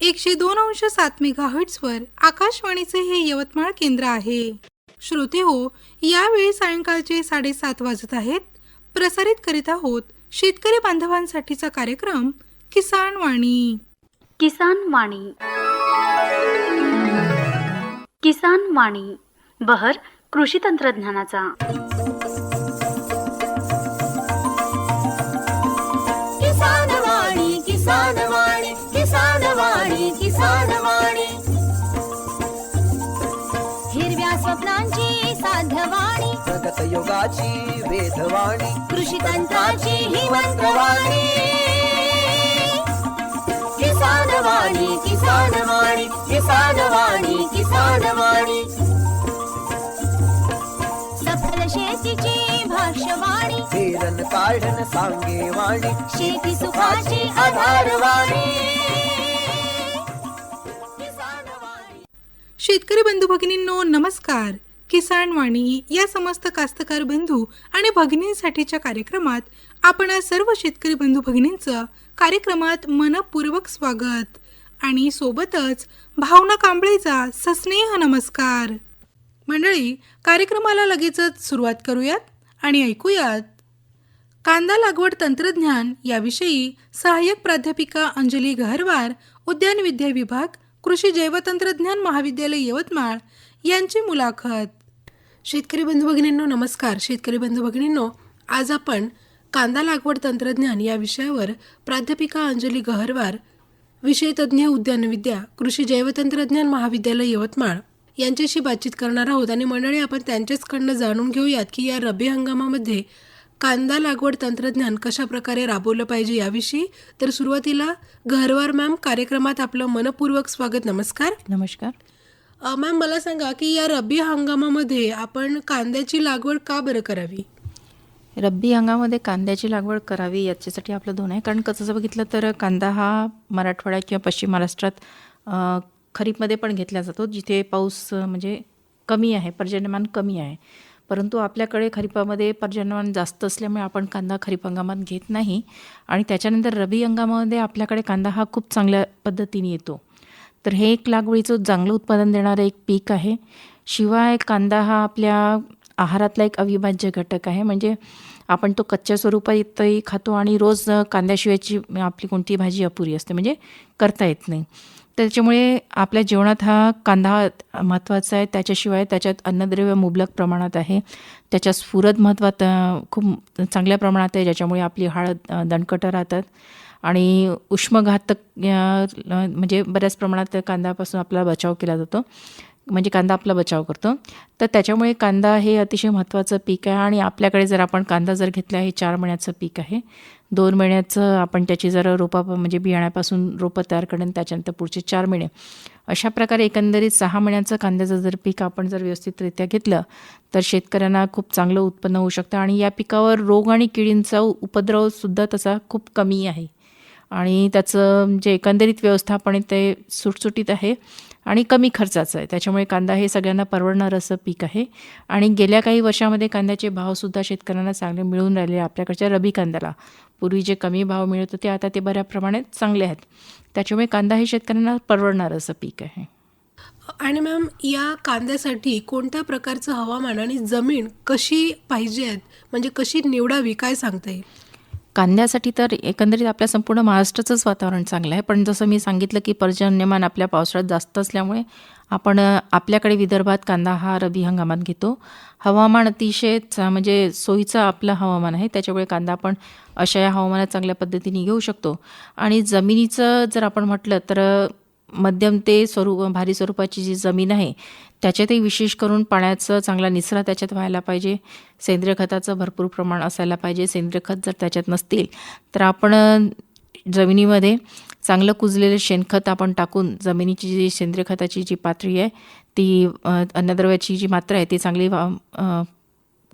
एकशे दोन अंश सात मेगा आकाशवाणीचे हे यवतमाळ केंद्र आहे. श्रोते हो यावेळी सायंकाळचे साडेसात वाजत आहेत. प्रसारित करीत आहोत शेतकरी बांधवांसाठीचा कार्यक्रम किसान वाणी. किसान वाणी. किसान वाणी बहर कृषी तंत्रज्ञानाचा. साध्यवाणी प्रगत योगाची वेधवाणी कृषी तंत्राची ही मंत्रवाणी. किसान वाणी किसान वाणी किसान वाणी किसान वाणी सफल शेतीची भाष्यवाणी. सांगे वाणी शेती सुखाची आधारवाणी. शेतकरी बंधू भगिनींनो नमस्कार. किसान वाणी या समस्त कास्तकार बंधू आणि भगिनींसाठीच्या कार्यक्रमात आपण सर्व शेतकरी बंधू भगिनींचं कार्यक्रमात मनपूर्वक स्वागत. आणि सोबतच भावना कांबळेचा सस्नेह नमस्कार. मंडळी कार्यक्रमाला लगेचच सुरुवात करूयात आणि ऐकूयात. कांदा लागवड तंत्रज्ञान याविषयी सहाय्यक प्राध्यापिका अंजली गहरवार उद्यान विद्या विभाग कृषी जैवतंत्रज्ञान महाविद्यालय यवतमाळ यांची मुलाखत. शेतकरी बंधू भगिनींनो नमस्कार. शेतकरी बंधू भगिनींनो आज आपण कांदा लागवड तंत्रज्ञान या विषयावर प्राध्यापिका अंजली गहरवार विषयतज्ञ उद्यानविद्या कृषी जैवतंत्रज्ञान महाविद्यालय यवतमाळ यांच्याशी बातचीत करणार आहोत आणि मंडळी आपण त्यांच्याचकडनं जाणून घेऊयात की या रब्बी हंगामामध्ये कांदा लागवड तंत्रज्ञान कशा प्रकारे राबवलं पाहिजे याविषयी. तर सुरुवातीला गहरवार मॅम कार्यक्रमात आपलं मनपूर्वक स्वागत नमस्कार. नमस्कार. मॅम मला सांगा की या रब्बी हंगामामध्ये आपण कांद्याची लागवड का बरं करावी? रब्बी हंगामामध्ये कांद्याची लागवड करावी याच्यासाठी आपलं दोन आहे. कारण कसं बघितलं तर कांदा हा मराठवाडा किंवा पश्चिम महाराष्ट्रात खरीपमध्ये पण घेतला जातो जिथे पाऊस म्हणजे कमी आहे पर्जन्यमान कमी आहे. परंतु आपल्याकडे खरीपामध्ये पर्जन्यमान जास्त असल्यामुळे आपण कांदा खरीप हंगामात घेत नाही. आणि त्याच्यानंतर रब्बी हंगामामध्ये आपल्याकडे कांदा हा खूप चांगल्या पद्धतीने येतो. तर हे एक लागवडीचं चांगलं उत्पादन देणारं एक पीक आहे. शिवाय कांदा हा आपल्या आहारातला एक अविभाज्य घटक आहे. म्हणजे आपण तो कच्च्या स्वरूपातही खातो आणि रोज कांद्याशिवायची आपली कोणती भाजी अपुरी असते. म्हणजे करता येत नाही. त्याच्यामुळे आपल्या जेवणात हा कांदा महत्त्वाचा आहे. त्याच्याशिवाय त्याच्यात अन्नद्रव्य मुबलक प्रमाणात आहे. त्याच्या स्फुरद महत्त्वात खूप चांगल्या प्रमाणात आहे. ज्याच्यामुळे आपली हाड दणकटं राहतात. आणि उष्मघातक म्हणजे बऱ्याच प्रमाणात कांद्यापासून आपला बचाव केला जातो. म्हणजे कांदा आपला बचाव करतो. तर त्याच्यामुळे कांदा हे अतिशय महत्त्वाचं पीक आहे आणि आपल्याकडे जर आपण कांदा जर घेतला हे चार महिन्याचं पीक आहे. दोन महिन्याचं आपण त्याची जर रोपा म्हणजे बियाण्यापासून रोपं तयार करेन त्याच्यानंतर पुढचे चार महिने. अशा प्रकारे एकंदरीत सहा महिन्याचं कांद्याचं जर पीक आपण जर व्यवस्थितरित्या घेतलं तर शेतकऱ्यांना खूप चांगलं उत्पन्न होऊ शकतं आणि या पिकावर रोग आणि किडींचा उपद्रवसुद्धा तसा खूप कमी आहे. आणि त्याचं जे एकंदरीत व्यवस्थापन आहे ते सुटसुटीत आहे आणि कमी खर्चाचं आहे. त्याच्यामुळे कांदा हे सगळ्यांना परवडणारं असं पीक आहे. आणि गेल्या काही वर्षामध्ये कांद्याचे भावसुद्धा शेतकऱ्यांना चांगले मिळून राहिले आपल्याकडच्या रबी कांद्याला. पूर्वी जे कमी भाव मिळत होते आता ते बऱ्या प्रमाणात चांगले आहेत. त्याच्यामुळे कांदा हे शेतकऱ्यांना परवडणारं असं पीक आहे. आणि मॅम या कांद्यासाठी कोणत्या प्रकारचं हवामान आणि जमीन कशी पाहिजे आहेत? म्हणजे कशी निवडावी काय सांगता येईल? कांद्यासाठी तर एकंदरीत आपल्या संपूर्ण महाराष्ट्राचंच वातावरण चांगलं आहे. पण जसं मी सांगितलं की पर्जन्यमान आपल्या पावसाळ्यात जास्त असल्यामुळे आपण आपल्याकडे विदर्भात कांदा हा रबी हंगामात घेतो. हवामान अतिशय चा- म्हणजे सोयीचं आपलं हवामान आहे. त्याच्यामुळे कांदा आपण अशा या हवामानात चांगल्या पद्धतीने घेऊ शकतो. आणि जमिनीचं जर आपण म्हटलं तर मध्यम ते स्वरूप भारी स्वरूपाची जी जमीन आहे त्याच्यातही विशेष करून पाण्याचा चांगला निचरा त्याच्यात व्हायला पाहिजे. सेंद्रिय खताचं भरपूर प्रमाण असायला पाहिजे. सेंद्रिय खत जर त्याच्यात नसतील तर आपण जमिनीमध्ये चांगलं कुजलेलं शेणखत आपण टाकून जमिनीची जी सेंद्रिय खताची जी पातळी आहे ती अन्नद्रव्याची जी मात्रा आहे ती चांगली वा-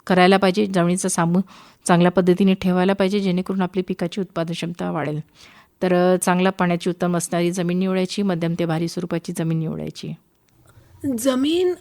करायला पाहिजे. जमिनीचा सामू चांगल्या पद्धतीने ठेवायला पाहिजे जेणेकरून आपली पिकाची उत्पादन क्षमता वाढेल. तर चांगल्या पाण्याची उत्तम असणारी जमीन निवडायची मध्यम ते भारी स्वरूपाची जमीन निवडायची. जमीन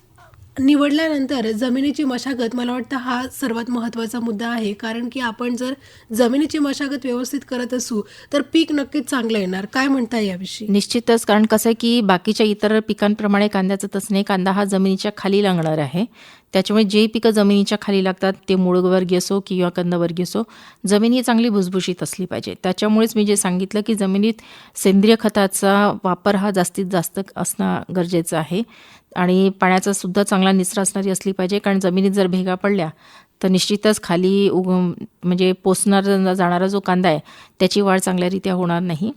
निवडल्यानंतर जमिनीची मशागत मला वाटतं हा सर्वात महत्त्वाचा मुद्दा आहे. कारण की आपण जर जमिनीची मशागत व्यवस्थित करत असू तर पीक नक्कीच चांगलं येणार. काय म्हणता याविषयी? निश्चितच कारण कसं आहे की बाकीच्या इतर पिकांप्रमाणे कांद्याचं तसं नाही कांदा हा जमिनीच्या खाली लागणार आहे. त्याच्यामुळे जे पिकं जमिनीच्या खाली लागतात ते मुळगवर्गीय असो किंवा कंदवर्गीय असो जमीन ही चांगली भुसभुशीत असली पाहिजे. त्याच्यामुळेच मी जे सांगितलं की जमिनीत सेंद्रिय खताचा वापर हा जास्तीत जास्त असणं गरजेचं आहे. आणि पाण्याचा सुद्धा चांगला निचरा असणारी असली पाहिजे कारण जमिनीत जर भेगा पडल्या तर निश्चितच खाली उग म्हणजे पोसणार जाणारा जो कांदा आहे त्याची वाढ चांगल्यारीत्या होणार नाही.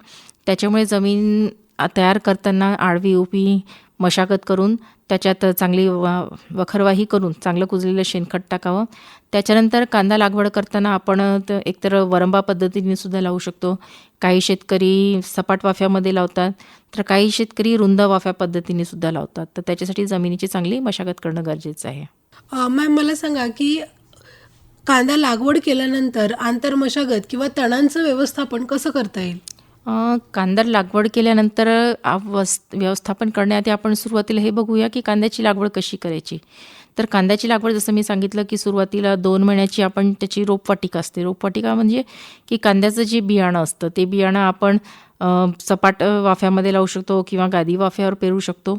त्याच्यामुळे जमीन तयार करताना आडवी उभी मशागत करून त्याच्यात चांगली वा वखरवाही करून चांगलं कुजलेलं शेणखत टाकावं. त्याच्यानंतर कांदा लागवड करताना आपण एकतर वरंबा पद्धतीने सुद्धा लावू शकतो. काही शेतकरी सपाट वाफ्यामध्ये लावतात तर काही शेतकरी रुंद वाफ्या पद्धतीने सुद्धा लावतात. तर त्याच्यासाठी जमिनीची चांगली मशागत करणं गरजेचं आहे. मॅम मला सांगा की कांदा लागवड केल्यानंतर आंतरमशागत किंवा तणांचं व्यवस्थापन कसं करता येईल? कांदा लागवड केल्यानंतर वस व्यवस्थापन करण्याआधी आपण सुरुवातीला हे बघूया की कांद्याची लागवड कशी करायची. तर कांद्याची लागवड जसं मी सांगितलं की सुरुवातीला दोन महिन्याची आपण त्याची रोपवाटिका असते. रोपवाटिका म्हणजे की कांद्याचं जे बियाणं असतं ते बियाणं आपण सपाट वाफ्यामध्ये लावू शकतो किंवा गादी वाफ्यावर पेरू शकतो.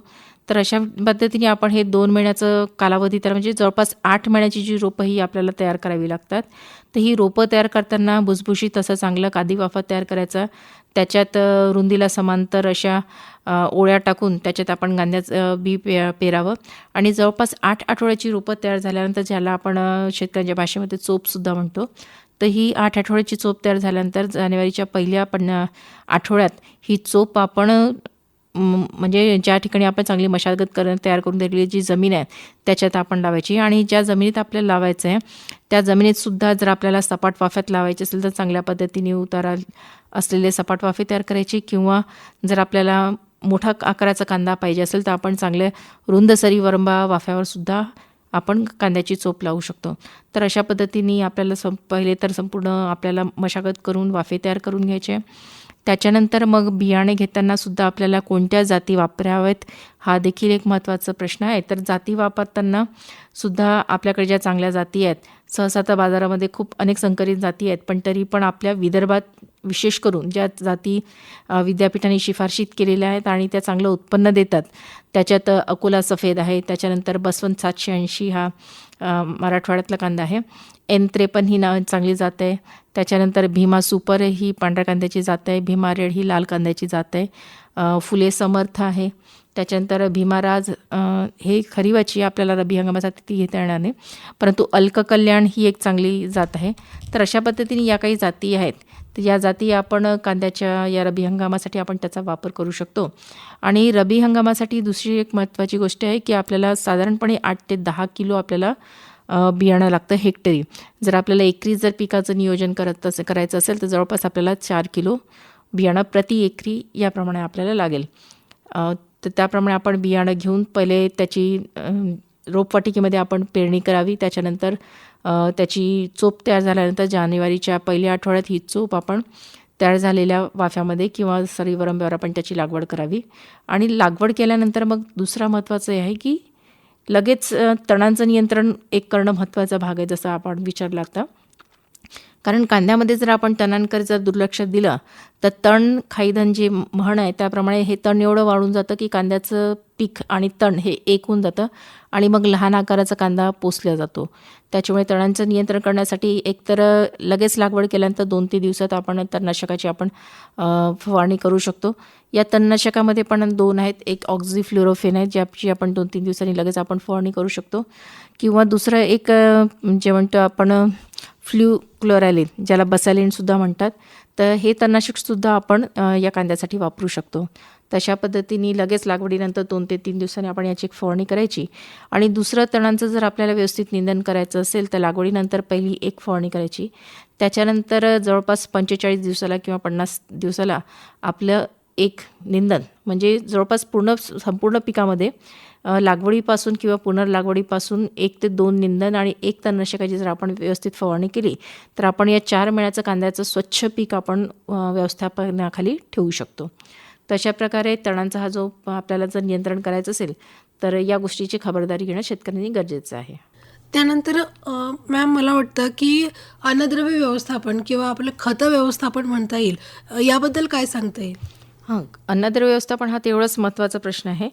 तर अशा पद्धतीने आपण हे दोन महिन्याचं कालावधी तर म्हणजे जवळपास आठ महिन्याची जी रोपं ही आपल्याला तयार करावी लागतात. तर ही रोपं तयार करताना भुसभुशीत असं चांगलं कादी वाफा तयार करायचा. त्याच्यात रुंदीला समांतर अशा ओळ्या टाकून त्याच्यात आपण कांद्याचं बी पे पेरावं. आणि जवळपास आठ आठवड्याची रोपं तयार झाल्यानंतर ज्याला आपण शेतकऱ्यांच्या भाषेमध्ये चोपसुद्धा म्हणतो तर ही आठ आठवड्याची चोप तयार झाल्यानंतर जानेवारीच्या पहिल्या पण आठवड्यात ही चोप आपण म्हणजे ज्या ठिकाणी आपण चांगली मशागत कर तयार करून दिलेली जी जमीन आहे त्याच्यात आपण लावायची. आणि ज्या जमिनीत आपल्याला लावायचं आहे त्या जमिनीतसुद्धा जर आपल्याला सपाट वाफ्यात लावायची असेल तर चांगल्या पद्धतीने उतारा असलेले सपाट वाफे तयार करायचे. किंवा जर आपल्याला मोठा आकाराचा कांदा पाहिजे असेल तर आपण चांगल्या रुंदसरी वरंबा वाफ्यावरसुद्धा आपण कांद्याची चोप लावू शकतो. तर अशा पद्धतीने आपल्याला सं पहिले तर संपूर्ण आपल्याला मशागत करून वाफे तयार करून घ्यायचे. त्याच्यानंतर मग बियाणे घेताना सुद्धा आपल्याला कोणत्या जाती वापराव्यात हा देखील एक महत्त्वाचा प्रश्न आहे. तर जाती वापरताना सुद्धा आपल्याकडे ज्या चांगल्या जाती आहेत सहसा तर बाजारामध्ये खूप अनेक संकरित जाती आहेत पण तरी पण आपल्या विदर्भात विशेष करून ज्या जाती विद्यापीठाने शिफारशीत केलेल्या आहेत आणि त्या चांगलं उत्पन्न देतात त्याच्यात अकोला सफेद आहे त्याच्यानंतर बसवंत सातशे ऐंशी हा मराठवाड्यातला कांदा आहे. एन त्रेपन्न ही ना चांगली जात आहे. त्याच्यानंतर भीमा सुपर ही पांढऱ्या कांद्याची जात आहे. भीमा रेड ही लाल कांद्याची जात आहे. फुले समर्थ आहे. त्याच्यानंतर भीमाराज हे खरीवाची आपल्याला रबी हंगामासाठी ती घेता येणार नाही. परंतु अल्ककल्याण ही एक चांगली जात आहे. तर अशा पद्धतीने या काही जाती आहेत. तर या जाती आपण कांद्याच्या या रबी हंगामासाठी आपण त्याचा वापर करू शकतो. आणि रबी हंगामासाठी दुसरी एक महत्त्वाची गोष्ट आहे की आपल्याला साधारणपणे आठ ते दहा किलो आपल्याला बियाणं लागतं हेक्टरी. जर आपल्याला एकरी जर पिकाचं नियोजन करत असं करायचं असेल तर जवळपास आपल्याला चार किलो बियाणं प्रति एकरी याप्रमाणे आपल्याला लागेल. तर त्याप्रमाणे आपण बियाणं घेऊन पहिले त्याची रोपवाटिकेमध्ये आपण पेरणी करावी. त्याच्यानंतर त्याची चोप तयार झाल्यानंतर जानेवारीच्या पहिल्या आठवड्यात ही चोप आपण तयार झालेल्या वाफ्यामध्ये किंवा सरीवरंब्यावर आपण त्याची लागवड करावी. आणि लागवड केल्यानंतर मग दुसरा महत्त्वाचं हे आहे की लगेच तणांचं नियंत्रण एक करणं महत्त्वाचा भाग आहे जसं आपण विचारलं लागतं कारण कांद्यामध्ये जर आपण तणांकडे जर दुर्लक्ष दिलं तर तण खाईधन जे म्हण आहे त्याप्रमाणे हे तण एवढं वाढून जातं की कांद्याचं पीक आणि तण हे एक होऊन जातं आणि मग लहान आकाराचा कांदा पोसला जातो. त्याच्यामुळे तणांचं नियंत्रण करण्यासाठी एकतर लगेच लागवड केल्यानंतर दोन तीन दिवसात आपण तणनाशकाची आपण फवारणी करू शकतो. या तणनाशकामध्ये पण दोन आहेत एक ऑक्झिफ्लोरोफेन आहे ज्याची आपण दोन तीन दिवसांनी लगेच आपण फवारणी करू शकतो. किंवा दुसरं एक जे म्हणतो आपण फ्ल्यू क्लोरॅलिन ज्याला बसॅलिनसुद्धा म्हणतात. तर हे तणनाशकसुद्धा आपण या कांद्यासाठी वापरू शकतो. तशा पद्धतीने लगेच लागवडीनंतर दोन ते तीन दिवसांनी आपण याची एक फवारणी करायची. आणि दुसरं तणांचं जर आपल्याला व्यवस्थित निंदन करायचं असेल तर लागवडीनंतर पहिली एक फवारणी करायची. त्याच्यानंतर जवळपास पंचेचाळीस दिवसाला किंवा पन्नास दिवसाला आपलं एक निंदन म्हणजे जवळपास पूर्ण संपूर्ण पिकामध्ये लागवडीपासून किंवा पुनर्लागवडीपासून एक ते दोन निंदन आणि एक तणनाशकाची जर आपण व्यवस्थित फवारणी केली तर आपण या चार महिन्याचं कांद्याचं स्वच्छ पीक आपण व्यवस्थापनाखाली ठेवू शकतो. तशा प्रकारे तणांचा हा जो आपल्याला जर नियंत्रण करायचं असेल तर या गोष्टीची खबरदारी घेणं शेतकऱ्यांनी गरजेचं आहे. त्यानंतर मॅम मला वाटतं की अन्नद्रव्य व्यवस्थापन किंवा आपलं खतं व्यवस्थापन म्हणता येईल याबद्दल काय सांगता येईल? हां अन्नद्रव्य व्यवस्थापन हा तेवढाच महत्त्वाचा प्रश्न आहे.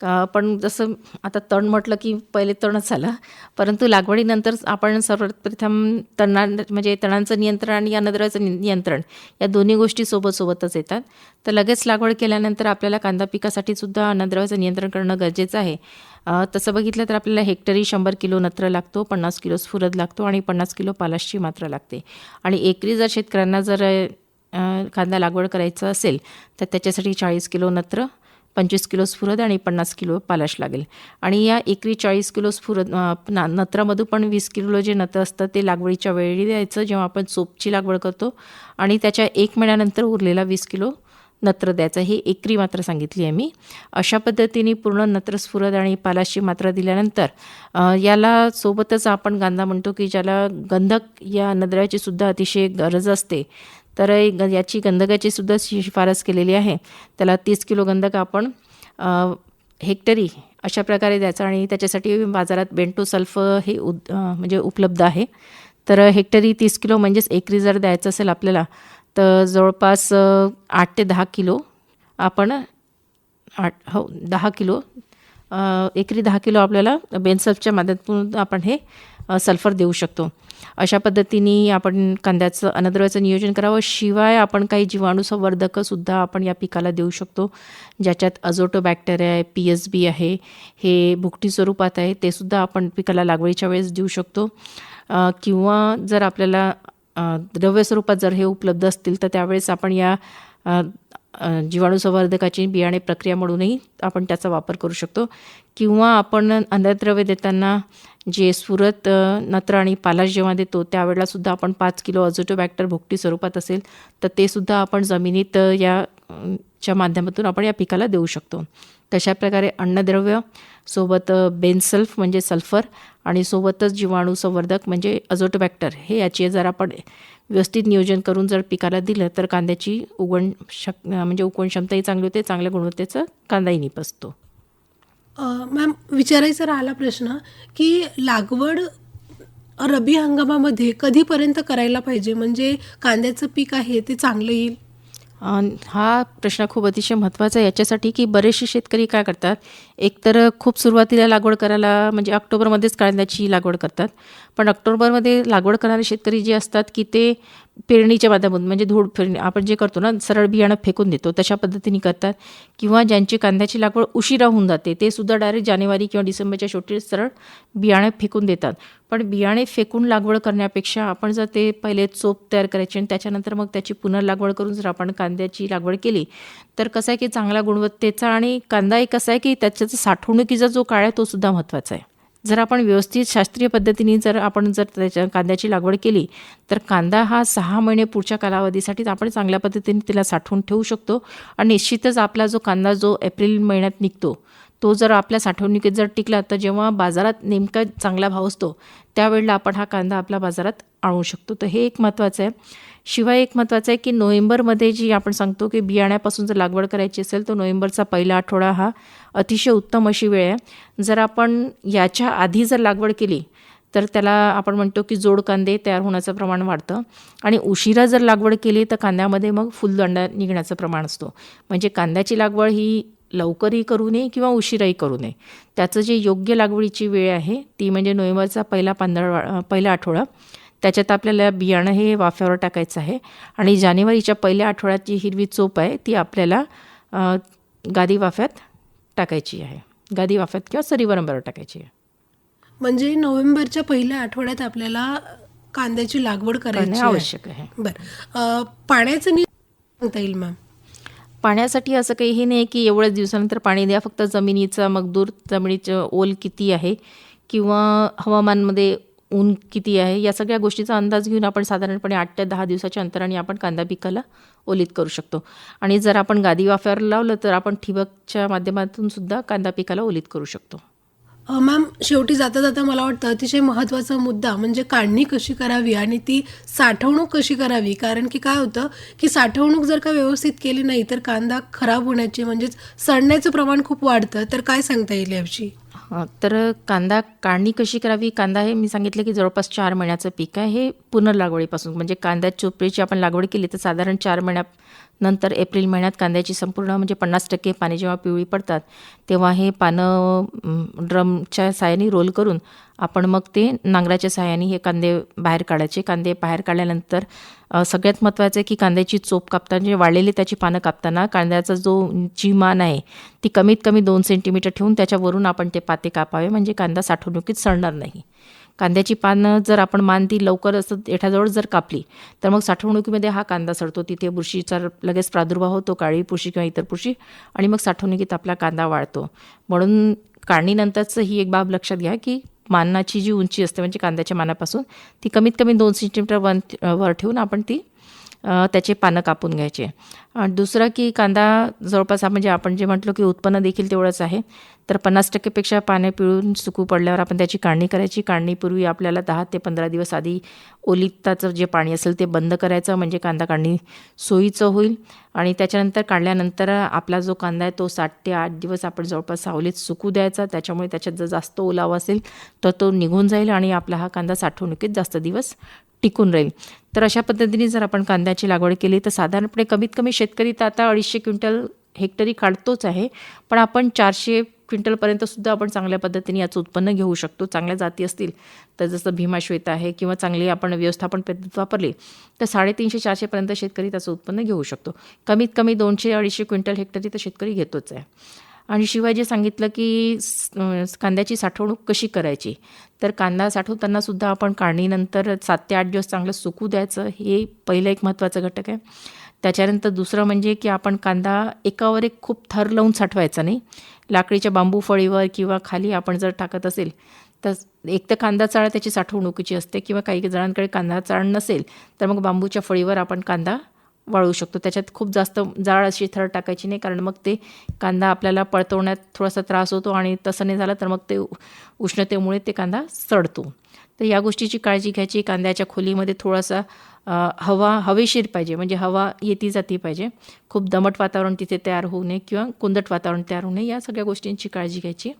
का पण जसं आता तण म्हटलं की पहिले तणच झाला परंतु लागवडीनंतर आपण सर्वप्रथम तणा म्हणजे तणांचं नियंत्रण आणि अन्नद्रव्याचं नियंत्रण या दोन्ही गोष्टी सोबत सोबतच येतात. तर लगेच लागवड केल्यानंतर आपल्याला कांदा पिकासाठी सुद्धा अन्नद्रव्याचं नियंत्रण करणं गरजेचं आहे. तसं बघितलं तर आपल्याला हेक्टरी शंभर किलो नत्र लागतो पन्नास किलो स्फुरद लागतो आणि पन्नास किलो पालाशची मात्रा लागते. आणि एकरी जर शेतकऱ्यांना जर कांदा लागवड करायचं असेल तर त्याच्यासाठी चाळीस किलो नत्र पंचवीस किलो स्फुरद आणि पन्नास किलो पालाश लागेल. आणि या एकरी चाळीस किलो स्फुरद ना नत्रामधून पण वीस किलो जे नत्र असतं ते लागवडीच्या वेळी द्यायचं जेव्हा आपण सोपची लागवड करतो. आणि त्याच्या एक महिन्यानंतर उरलेला वीस किलो नत्र द्यायचं. हे एकरी मात्र सांगितली आहे मी. अशा पद्धतीने पूर्ण नत्र स्फुरद आणि पालाशी मात्रा दिल्यानंतर याला सोबतच आपण कांदा म्हणतो की ज्याला गंधक या नद्राची सुद्धा अतिशय गरज असते तर ग- याची गंधकाची सुद्धा शि- शिफारस केलेली आहे. त्याला तीस किलो गंधक आपण हेक्टरी अशा प्रकारे द्यायचं आणि त्याच्यासाठी बाजारात बेंटो सल्फ हे उद म्हणजे उपलब्ध आहे. तर हेक्टरी तीस किलो म्हणजेच एकरी जर द्यायचं असेल आपल्याला तर जवळपास आठ ते दहा किलो आपण आठ हो दहा किलो एकरी दहा किलो आपल्याला बेनसल्फच्या माध्यमातून आपण हे सल्फर देऊ शकतो. अशा पद्धतीने आपण कांद्याचं अन्नद्रव्याचं नियोजन करावं. शिवाय आपण काही जीवाणूसंवर्धकंसुद्धा आपण या पिकाला देऊ शकतो ज्याच्यात अझोटो बॅक्टेरिया आहे पी एस बी आहे हे भुकटी स्वरूपात आहे ते सुद्धा आपण पिकाला लागवडीच्या वेळेस देऊ शकतो. किंवा जर आपल्याला द्रव्य स्वरूपात जर हे उपलब्ध असतील तर त्यावेळेस आपण या जीवाणूसंवर्धकाची बियाणे प्रक्रिया म्हणूनही आपण त्याचा वापर करू शकतो. किंवा आपण अन्नद्रव्य देताना जे सुरत नत्र आणि पालाश जेव्हा देतो त्यावेळेला सुद्धा आपण पाच किलो अजोटोबॅक्टर भुकटी स्वरूपात असेल तर ते सुद्धा आपण जमिनीत या च्या माध्यमातून आपण या पिकाला देऊ शकतो. तशा प्रकारे अन्नद्रव्य सोबत बेनसल्फ म्हणजे सल्फर आणि सोबतच जीवाणू संवर्धक म्हणजे अजोटोबॅक्टर हे याचे जर आपण व्यवस्थित नियोजन करून जर पिकाला दिलं तर कांद्याची उगवण शक म्हणजे उगवण क्षमताही चांगली होते चांगल्या गुणवत्तेचा कांदाही निपसतो. मॅम विचारायचा राहिला प्रश्न की लागवड रब्बी हंगामामध्ये कधीपर्यंत करायला पाहिजे? म्हणजे कांद्याचं पीक आहे ते चांगलं येईल? हा प्रश्न खूप अतिशय महत्त्वाचा आहे. याच्यासाठी की बरेचसे शेतकरी काय करतात? एकतर खूप सुरुवातीला लागवड करायला म्हणजे ऑक्टोबरमध्येच कांद्याची लागवड करतात. पण ऑक्टोबरमध्ये लागवड करणारे शेतकरी जे असतात की ते पेरणीच्या माध्यमातून म्हणजे धूळ पेरणी आपण जे करतो ना सरळ बियाणं फेकून देतो तशा पद्धतीने करतात. किंवा ज्यांची कांद्याची लागवड उशिरा होऊन जाते ते सुद्धा डायरेक्ट जानेवारी किंवा डिसेंबरच्या शेवटी सरळ बियाणं फेकून देतात. पण बियाणे फेकून लागवड करण्यापेक्षा आपण जर ते पहिले चोप तयार करायचे आणि त्याच्यानंतर मग त्याची पुनर्लागवड करून जर आपण कांद्याची लागवड केली तर कसं आहे की चांगल्या गुणवत्तेचा आणि कांदा एक कसं आहे की त्याच्याचा साठवणुकीचा जो काळ आहे तो सुद्धा महत्त्वाचा आहे. जर आपण व्यवस्थित शास्त्रीय पद्धतीने जर आपण जर त्याच्या कांद्याची लागवड केली तर कांदा हा सहा महिने पुढच्या कालावधीसाठीच आपण चांगल्या पद्धतीने तिला साठवून ठेवू शकतो. आणि निश्चितच आपला जो कांदा जो एप्रिल महिन्यात निघतो तो जर आपल्या साठवणुकीत जर टिकला तर जेव्हा बाजारात नेमका चांगला भाव असतो त्यावेळेला आपण हा कांदा आपल्या बाजारात आणू शकतो. तर हे एक महत्त्वाचं आहे. शिवाय एक महत्त्वाचं आहे की नोव्हेंबरमध्ये जी आपण सांगतो की बियाण्यापासून जर लागवड करायची असेल तर नोव्हेंबरचा पहिला आठवडा हा अतिशय उत्तम अशी वेळ आहे. जर आपण याच्या आधी जर लागवड केली तर त्याला आपण म्हणतो की जोड कांदे तयार होण्याचं प्रमाण वाढतं आणि उशिरा जर लागवड केली तर कांद्यामध्ये मग फुलदंडा निघण्याचं प्रमाण असतो. म्हणजे कांद्याची लागवड ही लवकरही करू नये किंवा उशिराही करू नये. त्याचं जे योग्य लागवडीची वेळ आहे ती म्हणजे नोव्हेंबरचा पहिला पंधरा पहिला आठवडा. त्याच्यात आपल्याला बियाणं हे वाफ्यावर टाकायचं आहे आणि जानेवारीच्या पहिल्या आठवड्यात जी हिरवी चोप आहे ती आपल्याला गादी वाफ्यात टाकायची आहे. गादी वाफ्यात किंवा सरीवरंबर टाकायची आहे. म्हणजे नोव्हेंबरच्या पहिल्या आठवड्यात आपल्याला कांद्याची लागवड करायची. आवश्यक आहे. बरं. पाण्याचं सांगता येईल मॅम? पाण्यासाठी असं काही हे नाही की एवढ्याच दिवसानंतर पाणी द्या फक्त जमिनीचा मगदूर जमिनीचं ओल किती आहे किंवा हवामानमध्ये ऊन किती आहे या सगळ्या गोष्टीचा अंदाज घेऊन आपण साधारणपणे आठ ते दहा दिवसाच्या अंतराने आपण कांदा पिकाला ओलीत करू शकतो. आणि जर आपण गादी वाफ्यावर लावलं तर आपण ठिबकच्या माध्यमातून सुद्धा कांदा पिकाला ओलीत करू शकतो. मॅम शेवटी जाता जाता मला वाटतं अतिशय महत्त्वाचा मुद्दा म्हणजे काढणी कशी करावी आणि ती साठवणूक कशी करावी? कारण की काय होतं की साठवणूक जर का व्यवस्थित केली नाही तर कांदा खराब होण्याचे म्हणजेच सडण्याचं प्रमाण खूप वाढतं. तर काय सांगता येईल याविषयी? तर कांदा काढणी कशी करावी? कांदा हे मी सांगितलं की जवळपास चार महिन्याचं पीक आहे. हे पुनर्लागवडीपासून म्हणजे कांद्या चोपडीची आपण लागवड केली तर साधारण चार नंतर एप्रिल महिन्यात कांद्याची संपूर्ण म्हणजे पन्नास टक्के पाने जेव्हा पिवळी पडतात तेव्हा हे पानं ड्रमच्या साहाय्याने रोल करून आपण मग ते नांगराच्या साहाय्याने हे कांदे बाहेर काढायचे. कांदे बाहेर काढल्यानंतर सगळ्यात महत्त्वाचं आहे की कांद्याची चोप कापताना जे वाळलेली त्याची पानं कापताना कांद्याचा जो जी मान आहे ती कमीत कमी दोन सेंटीमीटर ठेवून त्याच्यावरून आपण ते पाते कापावे. म्हणजे कांदा साठवणुकीत सडणार नाही. कांद्याची पानं जर आपण मान ती लवकर असं एठाजवळ जर कापली तर मग साठवणुकीमध्ये हा कांदा सडतो. तिथे बुरशीचा लगेच प्रादुर्भाव होतो काळी पुशी किंवा इतर पुशी आणि मग साठवणुकीत आपला कांदा वाढतो म्हणून काढणीनंतरच ही एक बाब लक्षात घ्या की मानाची जी उंची असते म्हणजे कांद्याच्या मानापासून ती कमीत कमी दोन सेंटीमीटर वन वर ठेवून आपण ती त्याचे पानं कापून घ्यायचे. आणि दुसरं की कांदा जवळपास म्हणजे आपण जे म्हटलो की उत्पन्न देखील तेवढंच आहे तर पन्नास टक्केपेक्षा पाने पिळून सुकू पडल्यावर आपण त्याची काढणी करायची. काढणीपूर्वी आपल्याला दहा ते पंधरा दिवस आधी ओलिताचं जे पाणी असेल ते बंद करायचं म्हणजे कांदा काढणी सोयीचं होईल. आणि त्याच्यानंतर काढल्यानंतर आपला जो कांदा आहे तो सात ते आठ दिवस आपण जवळपास सावलीत सुकू द्यायचा. त्याच्यामुळे त्याच्यात जर जास्त ओलावा असेल तर तो निघून जाईल आणि आपला हा कांदा साठवणुकीत जास्त दिवस टिकून राहील. तर अशा पद्धतीने जर आपण कांद्याची लागवड केली तर साधारणपणे कमीत कमी शेतकरी तर आता अडीचशे क्विंटल हेक्टरी काढतोच आहे. पण आपण चारशे क्विंटलपर्यंत सुद्धा आपण चांगल्या पद्धतीने याचं उत्पन्न घेऊ शकतो. चांगल्या जाती असतील तर जसं भीमाश्वेत आहे किंवा चांगली आपण व्यवस्थापन पद्धत वापरली तर साडेतीनशे चारशेपर्यंत शेतकरी त्याचं उत्पन्न घेऊ शकतो. कमीत कमी दोनशे अडीचशे क्विंटल हेक्टरी तर शेतकरी घेतोच आहे. आणि शिवाय जे सांगितलं की कांद्याची साठवणूक कशी करायची? तर कांदा साठवताना सुद्धा आपण काढणीनंतर सात ते आठ दिवस चांगलं सुकू द्यायचं हे पहिलं एक महत्त्वाचं घटक आहे. त्याच्यानंतर दुसरं म्हणजे की आपण कांदा एकावर एक खूप थर लावून साठवायचा नाही. लाकडीच्या बांबू फळीवर किंवा खाली आपण जर टाकत असेल तर एक तर कांदा चाळ त्याची साठवणुकीची असते किंवा काही जणांकडे कांदा चाळ नसेल तर मग बांबूच्या फळीवर आपण कांदा वाळू शकतो. त्याच्यात खूप जास्त जाळ अशी थर टाकायची नाही कारण मग ते कांदा आपल्याला पळतवण्यात थोडासा त्रास होतो आणि तसं नाही झालं तर मग ते उ- उष्णतेमुळे ते कांदा सडतो. तर या गोष्टीची काळजी घ्यायची. कांद्याच्या खोलीमध्ये थोडासा हवा हवेशीर पाहिजे म्हणजे हवा येती जाती पाहिजे. खूप दमट वातावरण तिथे तयार होऊ नये किंवा कुंदट वातावरण तयार होऊ नये या सगळ्या गोष्टींची काळजी घ्यायची.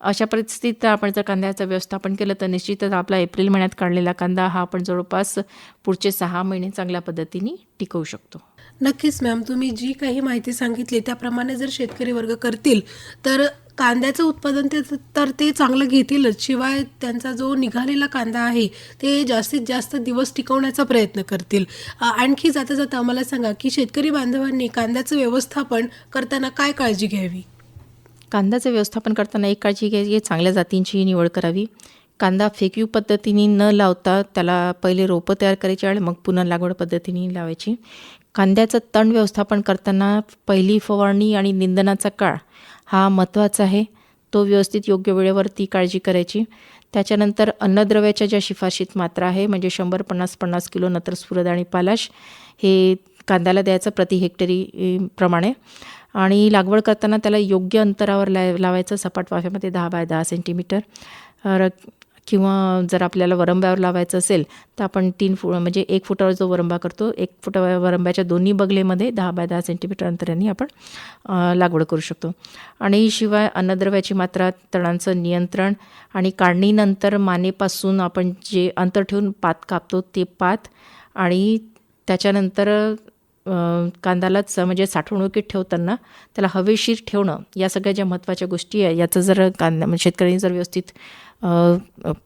अशा परिस्थितीत आपण जर कांद्याचं व्यवस्थापन केलं तर निश्चितच आपला एप्रिल महिन्यात काढलेला कांदा हा आपण जवळपास पुढचे सहा महिने चांगल्या पद्धतीने टिकवू शकतो. नक्कीच मॅम तुम्ही जी काही माहिती सांगितली त्याप्रमाणे जर शेतकरी वर्ग करतील तर कांद्याचं उत्पादन ते तर ते चांगलं घेतीलच. शिवाय त्यांचा जो निघालेला कांदा आहे ते जास्तीत जास्त दिवस टिकवण्याचा प्रयत्न करतील. आणखी जाता जाता मला सांगा की शेतकरी बांधवांनी कांद्याचं व्यवस्थापन करताना काय काळजी घ्यावी? कांद्याचं व्यवस्थापन करताना एक काळजी घ्यायची की चांगल्या जातींची निवड करावी. कांदा फेक्यू पद्धतीने न लावता त्याला पहिले रोपं तयार करायची आणि मग पुन्हा लागवड पद्धतीने लावायची. कांद्याचं तण व्यवस्थापन करताना पहिली फवारणी आणि निंदनाचा काळ हा महत्त्वाचा आहे. तो व्यवस्थित योग्य वेळेवर ती काळजी करायची. त्याच्यानंतर अन्नद्रव्याच्या ज्या शिफारशीत मात्रा आहे म्हणजे शंभर पन्नास पन्नास किलो नंतर स्फुरद आणि पालाश हे कांद्याला द्यायचं प्रति हेक्टरी प्रमाणे. आणि लागवड करताना त्याला योग्य अंतरावर ला लावायचं सपाट वाफ्यामध्ये दहा बाय दहा सेंटीमीटर. किंवा जर आपल्याला वरंब्यावर लावायचं असेल तर आपण तीन फु म्हणजे एक फुटावर जो वरंबा करतो एक फुट वरंब्याच्या दोन्ही बगलेमध्ये दहा बाय दहा सेंटीमीटर अंतराने आपण लागवड करू शकतो. आणि शिवाय अन्नद्रव्याची मात्रा तणांचं नियंत्रण आणि काढणीनंतर मानेपासून आपण जे अंतर ठेवून पात कापतो ते पात आणि त्याच्यानंतर कांद्यालाच म्हणजे साठवणुकीत ठेवताना त्याला हवेशीर ठेवणं या सगळ्या ज्या महत्त्वाच्या गोष्टी आहे याचं जर कांदा म्हणजे शेतकऱ्यांनी जर व्यवस्थित अ,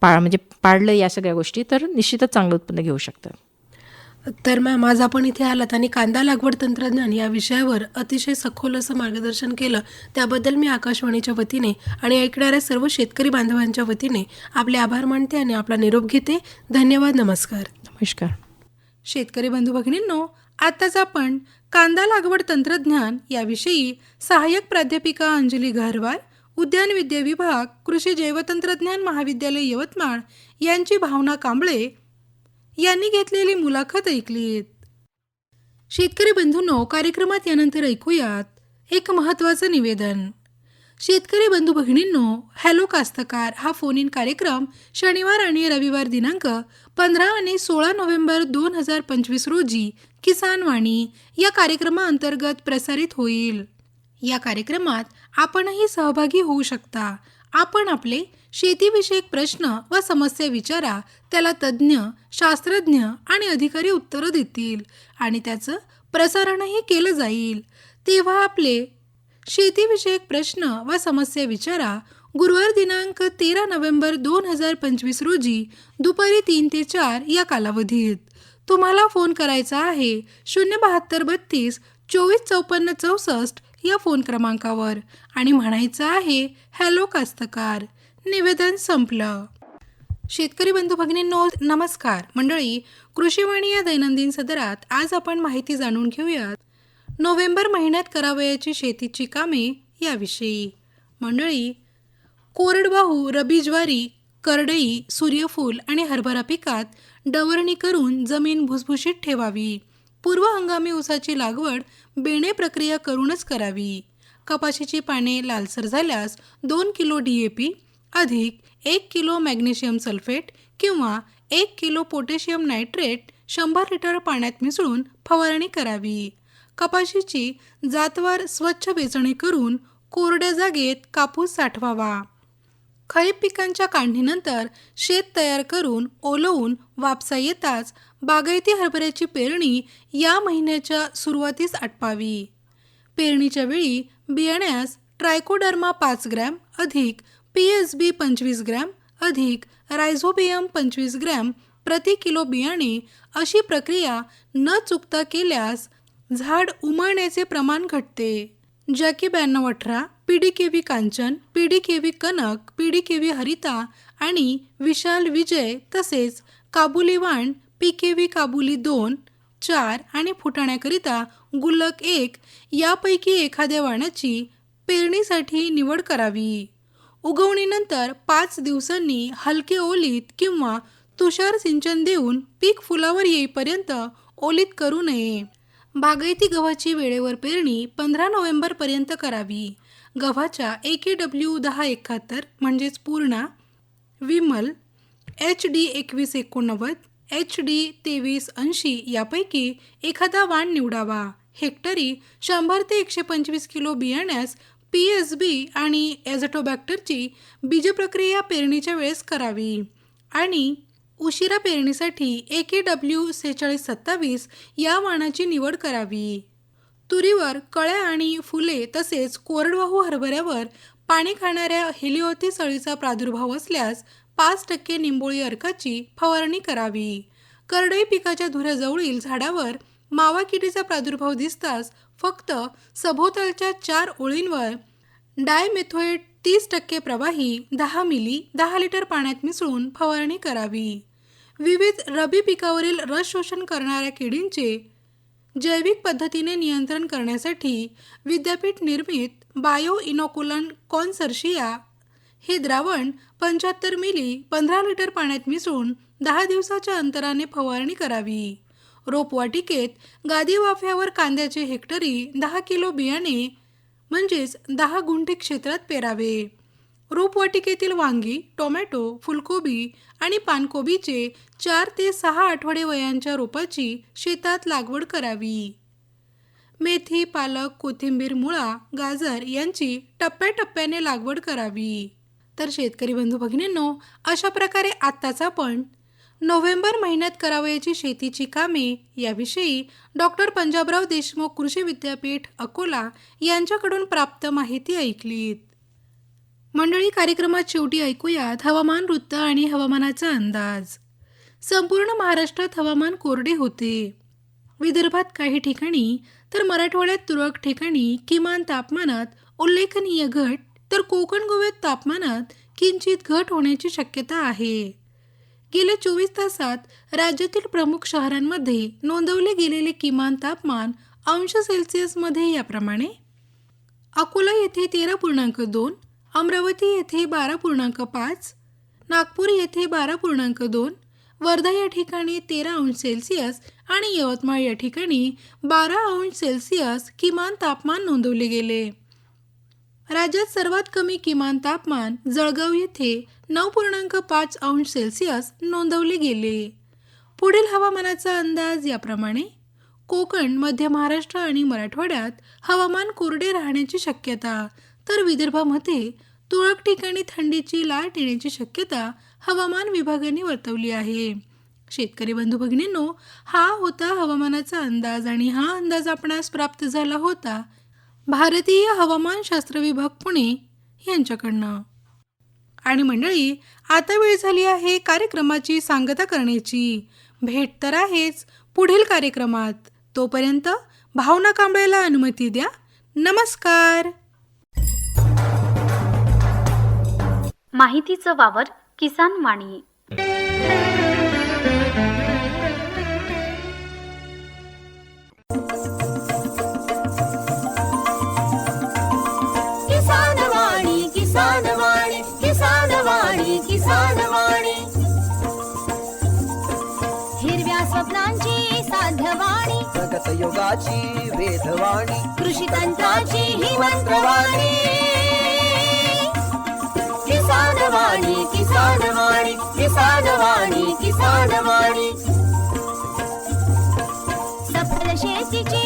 पा म्हणजे पाळलं या सगळ्या गोष्टी तर निश्चितच चांगलं उत्पन्न घेऊ शकतात तर मॅम आज आपण इथे आलात आणि कांदा लागवड तंत्रज्ञान या विषयावर अतिशय सखोल असं मार्गदर्शन केलं त्याबद्दल मी आकाशवाणीच्या वतीने आणि ऐकणाऱ्या सर्व शेतकरी बांधवांच्या वतीने आपले आभार मानते आणि आपला निरोप घेते. धन्यवाद नमस्कार. नमस्कार. शेतकरी बंधू भगिनींनो आताच आपण कांदा लागवड तंत्रज्ञान याविषयी सहाय्यक प्राध्यापिका अंजली गहरवाल उद्यान विद्या विभाग कृषी जैवतंत्रज्ञान महाविद्यालय यवतमाळ यांची भावना कांबळे यांनी घेतलेली मुलाखत ऐकलीत. शेतकरी बंधूंनो कार्यक्रमात यानंतर ऐकूयात एक महत्त्वाचं निवेदन. शेतकरी बंधू भगिनींनो हॅलो कास्तकार हा फोन इन कार्यक्रम शनिवार आणि रविवार दिनांक पंधरा आणि सोळा नोव्हेंबर दोन हजार पंचवीस रोजी किसान वाणी या कार्यक्रमाअंतर्गत प्रसारित होईल. या कार्यक्रमात आपणही सहभागी होऊ शकता. आपण आपले शेतीविषयक प्रश्न व समस्या विचारा त्याला तज्ज्ञ शास्त्रज्ञ आणि अधिकारी उत्तरं देतील आणि त्याचं प्रसारणही केलं जाईल. तेव्हा आपले शेतीविषयक प्रश्न व समस्या विचारा गुरुवार दिनांक तेरा नोव्हेंबर दोन हजार पंचवीस रोजी दुपारी तीन ते चार या कालावधीत. तुम्हाला फोन करायचा आहे शून्य बहात्तर बत्तीस चोवीस चौपन्न चौसष्ट या फोन क्रमांकावर आणि म्हणायचं आहे हॅलो कास्तकार निवेदन संपलं. शेतकरी बंधू भगिनींनो नमस्कार. मंडळी कृषीवाणी या दैनंदिन सदरात आज आपण माहिती जाणून घेऊयात. नोव्हेंबर महिन्यात करावयाची शेतीची कामे याविषयी. मंडळी कोरडवाहू रबी ज्वारी करडई सूर्यफूल आणि हरभरा पिकात डवरणी करून जमीन भुसभुशीत ठेवावी. पूर्व हंगामी ऊसाची लागवड बेणे प्रक्रिया करूनच करावी. कपाशीची पाने लालसर झाल्यास दोन किलो डी ए पी अधिक एक किलो मॅग्नेशियम सल्फेट किंवा एक किलो पोटॅशियम नायट्रेट शंभर लिटर पाण्यात मिसळून फवारणी करावी. कपाशीची जातवार स्वच्छ वेचणी करून कोरड्या जागेत कापूस साठवावा. खरीप पिकांच्या काढणीनंतर शेत तयार करून ओलवून वापसा येताच बागायती हरभऱ्याची पेरणी या महिन्याच्या सुरुवातीस आटपावी. पेरणीच्या वेळी बियाण्यास ट्रायकोडर्मा पाच ग्रॅम अधिक पी एस बी पंचवीस ग्रॅम अधिक रायझोबियम पंचवीस ग्रॅम प्रति किलो बियाणे अशी प्रक्रिया न चुकता केल्यास झाड उमळण्याचे प्रमाण घटते. जॅकी ब्याण्णव अठरा P D K V Kanchan P D K V Kanak P D K V Harita आणि विशाल विजय तसेच काबुली वाण पी के व्ही काबुली दोन चार आणि फुटाण्याकरिता गुल्लक एक यापैकी एखाद्या वाणाची पेरणीसाठी निवड करावी. उगवणीनंतर पाच दिवसांनी हलके ओलीत किंवा तुषार सिंचन देऊन पीक फुलावर येईपर्यंत ओलीत करू नये. बागायती गव्हाची वेळेवर पेरणी पंधरा नोव्हेंबरपर्यंत करावी. गव्हाच्या ए के डब्ल्यू दहा एकाहत्तर म्हणजेच पूर्णा विमल एच डी एकवीस एकोणनव्वद एच डी तेवीस ऐंशी यापैकी एखादा वाण निवडावा. हेक्टरी शंभर ते एकशे पंचवीस किलो बियाण्यास पी एस बी आणि एझटोबॅक्टरची बीजप्रक्रिया पेरणीच्या वेळेस करावी. आणि उशिरा पेरणीसाठी ए के डब्ल्यू सेहेचाळीस सत्तावीस या वाणाची निवड करावी. तुरीवर कळ्या आणि फुले तसेच कोरडवाहू हरभऱ्यावर पाणी खाणाऱ्या हेलिओथिस अळीचा प्रादुर्भाव असल्यास पाच टक्के निंबोळी अर्काची फवारणी करावी. करडई पिकाच्या धुऱ्याजवळील झाडावर मावा किडीचा प्रादुर्भाव दिसताच फक्त सभोवतालच्या चार ओळींवर डायमेथोएट तीस टक्के प्रवाही दहा मिली दहा लिटर पाण्यात मिसळून फवारणी करावी. विविध रबी पिकावरील रस शोषण करणाऱ्या किडींचे जैविक पद्धतीने नियंत्रण करण्यासाठी विद्यापीठ निर्मित बायो इनोकुलन कॉन्सर्शिया हे द्रावण पंच्याहत्तर मिली पंधरा लिटर पाण्यात मिसळून दहा दिवसाच्या अंतराने फवारणी करावी. रोपवाटिकेत गादी वाफ्यावर कांद्याचे हेक्टरी दहा किलो बियाणे म्हणजेच दहा गुंठे क्षेत्रात पेरावे. रोपवाटिकेतील वांगी टोमॅटो फुलकोबी आणि पानकोबीचे चार ते सहा आठवडे वयांच्या रोपाची शेतात लागवड करावी. मेथी पालक कोथिंबीर मुळा गाजर यांची टप्प्याटप्प्याने लागवड करावी. तर शेतकरी बंधू भगिनींनो अशा प्रकारे आत्ताच आपण नोव्हेंबर महिन्यात करावयाची शेतीची कामे याविषयी डॉक्टर पंजाबराव देशमुख कृषी विद्यापीठ अकोला यांच्याकडून प्राप्त माहिती ऐकलीत. मंडळी कार्यक्रमात शेवटी ऐकूयात हवामान वृत्त आणि हवामानाचा अंदाज. संपूर्ण महाराष्ट्रात हवामान कोरडे होते. विदर्भात काही ठिकाणी तर मराठवाड्यात तुरळक ठिकाणी किमान तापमानात उल्लेखनीय घट तर कोकण गोव्यात तापमानात किंचित घट होण्याची शक्यता आहे. गेल्या चोवीस तासात राज्यातील प्रमुख शहरांमध्ये नोंदवले गेलेले किमान तापमान अंश सेल्सिअसमध्ये याप्रमाणे अकोला येथे तेरा पूर्णांक दोन अमरावती येथे बारा पूर्णांक पाच नागपूर येथे बारा पूर्णांक दोन वर्धा या ठिकाणी तेरा अंश सेल्सिअस आणि यवतमाळ या ठिकाणी बारा अंश सेल्सिअस किमान तापमान नोंदवले गेले. राज्यात सर्वात कमी किमान तापमान जळगाव येथे नऊ पूर्णांक पाच अंश सेल्सिअस नोंदवले गेले. पुढील हवामानाचा अंदाज याप्रमाणे कोकण मध्य महाराष्ट्र आणि मराठवाड्यात हवामान कोरडे राहण्याची शक्यता तर विदर्भामध्ये तुरळक ठिकाणी थंडीची लाट येण्याची शक्यता हवामान विभागाने वर्तवली आहे. शेतकरी बंधू भगिनींनो हा होता हवामानाचा अंदाज आणि हा अंदाज आपणास प्राप्त झाला होता. भारतीय हवामानशास्त्र विभाग पुणे यांच्याकडनं. आणि मंडळी आता वेळ झाली आहे कार्यक्रमाची सांगता करण्याची. भेट तर आहेच पुढील कार्यक्रमात. तोपर्यंत भावना कांबळेला अनुमती द्या. नमस्कार! माहितीचं वावर किसान वाणी. किसान वाणी किसान वाणी किसान वाणी किसान वाणी. हिरव्या स्वप्नांची साध्यवाणी प्रगत योगाची वेधवाणी. कृषी तंत्राची ही मंत्रवाणी. किसान वाणी किसान वाणी किसान वाणी किसान वाणी सफल शेतीची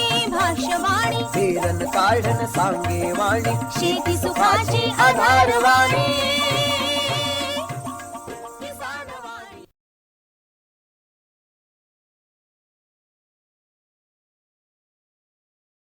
पेरण काढण सांगे वाणी शेती सुखाची आधारवाणी.